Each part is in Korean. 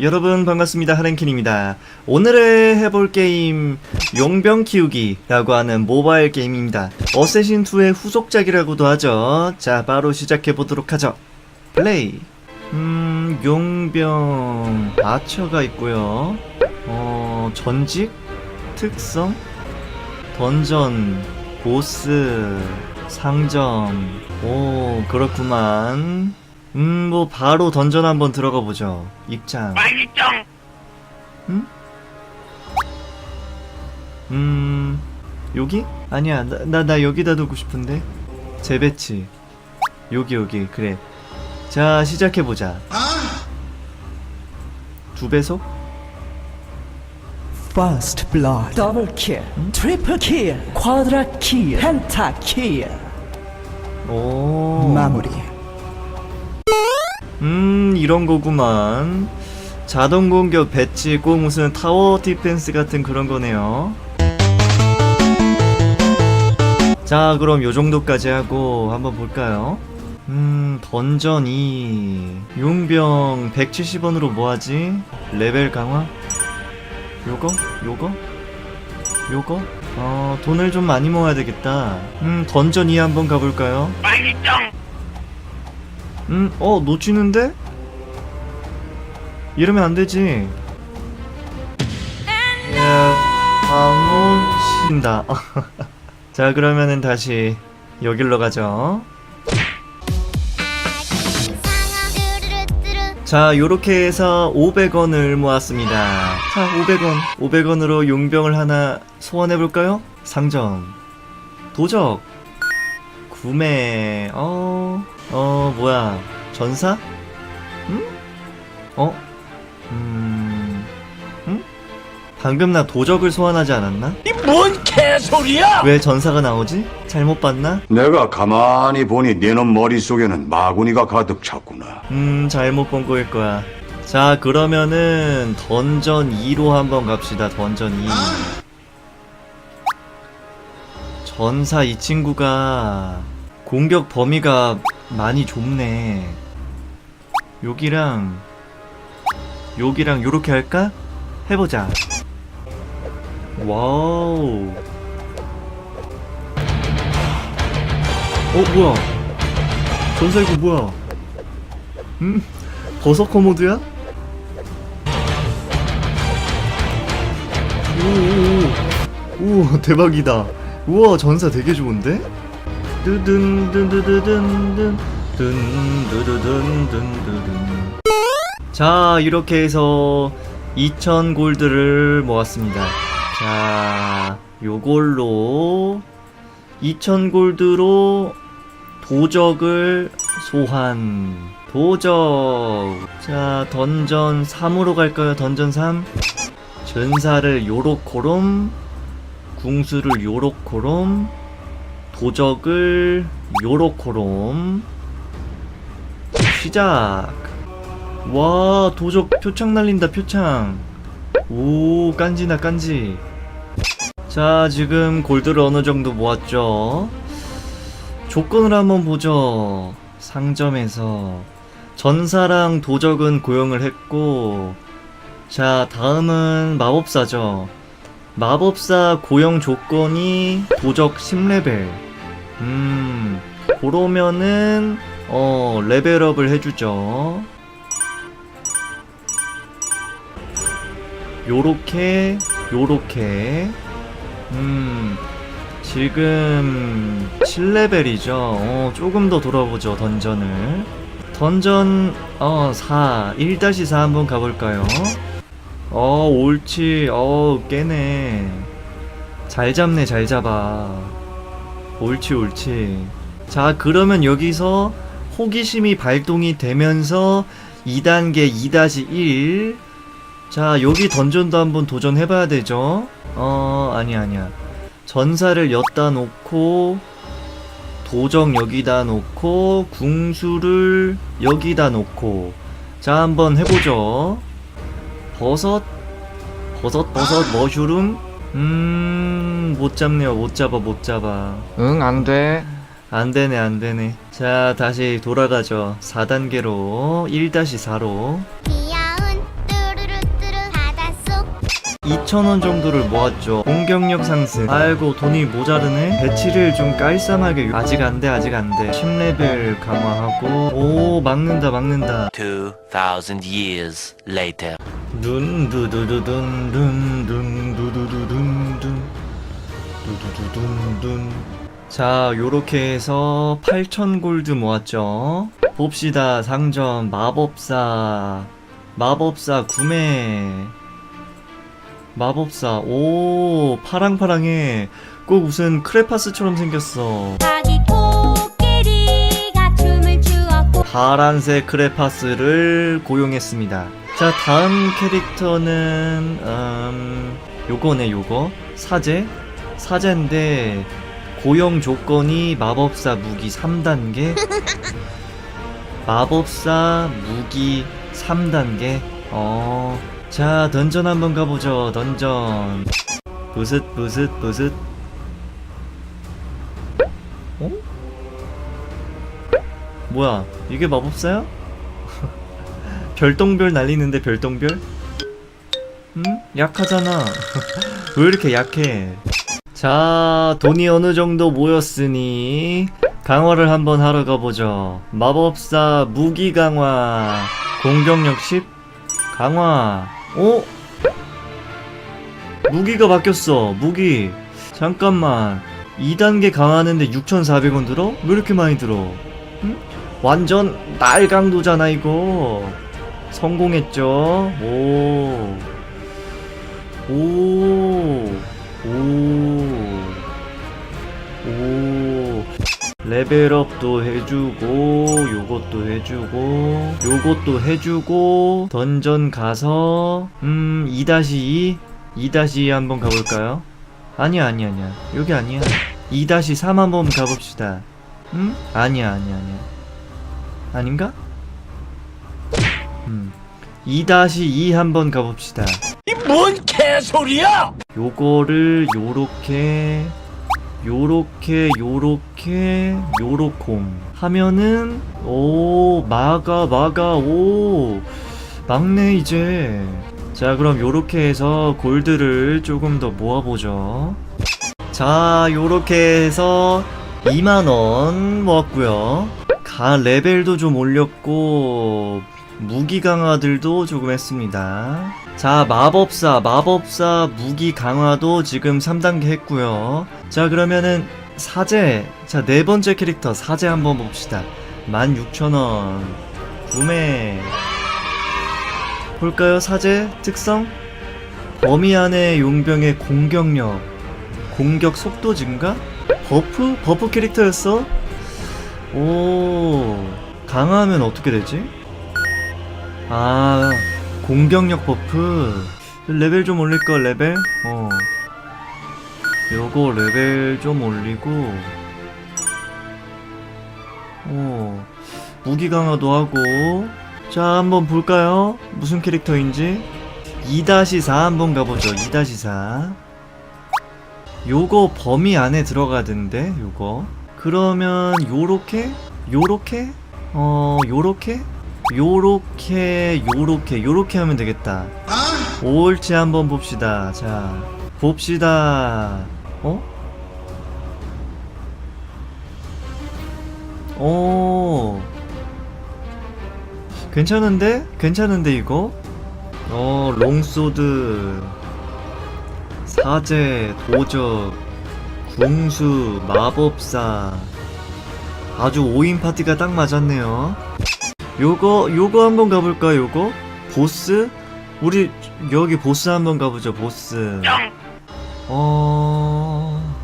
여러분 반갑습니다. 하랭킨입니다. 오늘의 해볼 게임 용병 키우기라고 하는 모바일 게임입니다. 어쌔신2의 후속작이라고도 하죠. 자 바로 시작해보도록 하죠. 플레이. 음 용병 아처가 있고요. 어 전직 특성 던전 보스 상점. 오 그렇구만 음 뭐 바로 던전 한번 들어가 보죠. 입장. 말기정 음? 음 여기? 아니야 나 나 나 여기다 두고 싶은데. 재배치. 여기 여기 그래. 자 시작해보자. 두 배속? First blood, double kill, triple kill, quadra kill, penta kill. 오. 마무리. 음 이런 거구만. 자동 공격 배치 꼭 무슨 타워 디펜스 같은 그런 거네요. 자 그럼 요 정도까지 하고 한번 볼까요? 음 던전 2 용병 170원으로 뭐하지? 레벨 강화? 요거? 요거? 요거? 어 돈을 좀 많이 모아야 되겠다. 음 던전 2 한번 가볼까요? 말기정 음, 어, 놓치는데? 이러면 안 되지. 예, 방어신다. 자, 그러면은 다시 여길로 가죠. 자, 요렇게 해서 500원을 모았습니다. 자, 500원. 500원으로 용병을 하나 소환해볼까요? 상점. 도적. 구매. 어, 어, 뭐야. 전사? 응? 어? 음, 응? 방금 나 도적을 소환하지 않았나? 뭔 개소리야 왜 전사가 나오지? 잘못 봤나? 내가 가만히 보니 네놈 머릿속에는 마구니가 가득 찼구나. 음, 잘못 본 거일 거야. 자, 그러면은 던전 2로 한번 갑시다. 던전 2. 전사 이 친구가 공격 범위가 많이 좁네. 여기랑 여기랑 요렇게 할까? 해보자. 와우. 어, 뭐야? 이거 뭐야? 음? 버서커 모드야? 오오오 오 대박이다 우와 전사 되게 좋은데? 자 이렇게 해서 2000 골드를 모았습니다 자 요걸로 2000 골드로 도적을 소환 도적 자 던전 3으로 갈까요 던전 3 전사를 요로코롬 궁수를 요로코롬 도적을 요로코롬 시작 와 도적 표창 날린다 표창 오 깐지나 깐지 자 지금 골드를 어느 정도 모았죠 조건을 한번 보죠. 상점에서 전사랑 도적은 고용을 했고 자 다음은 마법사죠. 마법사 고용 조건이 도적 10레벨. 음 그러면은 어 레벨업을 해주죠. 요렇게 요렇게 음 지금 7레벨이죠. 어, 조금 더 돌아보죠, 던전을. 던전, 어, 4. 1-4 한번 가볼까요? 어, 옳지. 어, 깨네. 잘 잡네, 잘 잡아. 옳지, 옳지. 자, 그러면 여기서 호기심이 발동이 되면서 2단계 2-1. 자, 여기 던전도 한번 도전해봐야 되죠? 어, 아니야, 아니야. 전사를 엿다 놓고 도적 여기다 놓고 궁수를 여기다 놓고 자 한번 해보죠 버섯 버섯 버섯 머슈룸 음 못 잡네요 못 잡아 못 잡아 응, 안 돼. 안 되네 안 되네 자 다시 돌아가죠 4단계로 1-4로 귀여운 뚜루 2,000원 정도를 모았죠. 공격력 상승. 아이고, 돈이 모자르네? 배치를 좀 깔쌈하게. 아직 안 돼, 아직 안 돼. 10레벨 강화하고. 오, 막는다, 막는다. 2,000 years later. 둔, 두두두둔, 둔, 둔, 두두두둔, 둔. 두두두둔, 둔. 자, 요렇게 해서 8,000 골드 모았죠. 봅시다, 상점, 마법사. 마법사 구매. 마법사. 오, 파랑파랑해. 꼭 무슨 크레파스처럼 생겼어. 파란색 크레파스를 고용했습니다. 자, 다음 캐릭터는, 음, 요거네, 요거. 사제? 사제인데, 고용 조건이 마법사 무기 3단계. 마법사 무기 3단계. 어. 자, 던전 한번 가보죠, 던전. 부읒, 부읒, 부읒. 어? 뭐야, 이게 마법사야? 별똥별 날리는데 별똥별? 응? 약하잖아. 왜 이렇게 약해? 자, 돈이 어느 정도 모였으니 강화를 한번 하러 가보죠. 마법사 무기 강화, 공격력 10 강화. 어? 무기가 바뀌었어. 무기. 잠깐만. 2단계 강화하는데 6,400원 들어? 왜 이렇게 많이 들어? 응? 완전 날강도잖아 이거. 성공했죠. 오. 레벨업도 해주고, 요것도 해주고, 요것도 해주고, 던전 가서, 음, 2-2? 2-2 한번 가볼까요? 아니야, 아니야, 아니야. 여기 아니야. 2-3 한번 가봅시다. 음? 아니야, 아니야, 아니야. 아닌가? 음. 2-2 한번 가봅시다. 이 뭔 개소리야? 요거를 요렇게 요렇게 요렇게 요렇콤 하면은 오 막아 막아 오 막네 이제. 자 그럼 요렇게 해서 골드를 조금 더 모아보죠. 자 요렇게 해서 2만원 모았고요. 가 레벨도 좀 올렸고 무기 강화들도 조금 했습니다. 자, 마법사, 마법사 무기 강화도 지금 3단계 했고요. 자, 그러면은 사제. 자, 네 번째 캐릭터 사제 한번 봅시다. 16,000원. 구매. 볼까요, 사제? 특성? 범위 안의 용병의 공격력. 공격 속도 증가? 버프? 버프 캐릭터였어? 오. 강화하면 어떻게 되지? 아 공격력 버프. 레벨 좀 올릴까 레벨? 어. 요거 레벨 좀 올리고. 어. 무기 강화도 하고. 자 한번 볼까요? 무슨 캐릭터인지? 2-4 한번 가보죠 2-4 요거 범위 안에 들어가던데 요거. 그러면 요렇게? 요렇게? 어 요렇게 요렇게 요렇게 요렇게 하면 되겠다. 옳지 한번 봅시다. 자 봅시다. 어? 오. 괜찮은데? 괜찮은데 이거? 어 롱소드. 사제 도적 궁수 마법사. 아주 5인 파티가 딱 맞았네요 요거 요거 한번 가볼까 요거? 보스? 우리 여기 보스 한번 가보죠 보스. 영. 어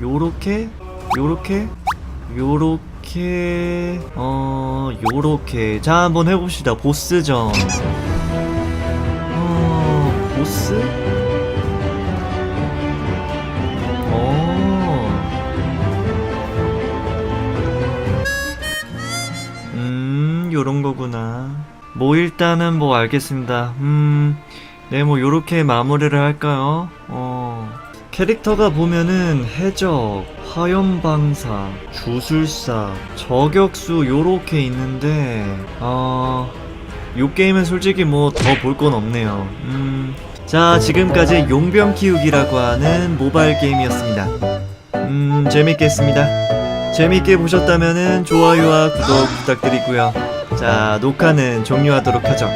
요렇게? 요렇게? 요렇게? 어 요렇게. 자 한번 해봅시다 보스전 요런 거구나. 뭐 일단은 뭐 알겠습니다. 음네뭐 요렇게 마무리를 할까요? 어 캐릭터가 보면은 해적 화염방사 주술사 저격수 요렇게 있는데 어 요 게임은 솔직히 뭐 더 볼 건 없네요. 음 자 지금까지 용병 키우기라고 하는 모바일 게임이었습니다. 음 재밌겠습니다. 재밌게 보셨다면 좋아요와 구독 부탁드리고요. 자, 녹화는 종료하도록 하죠.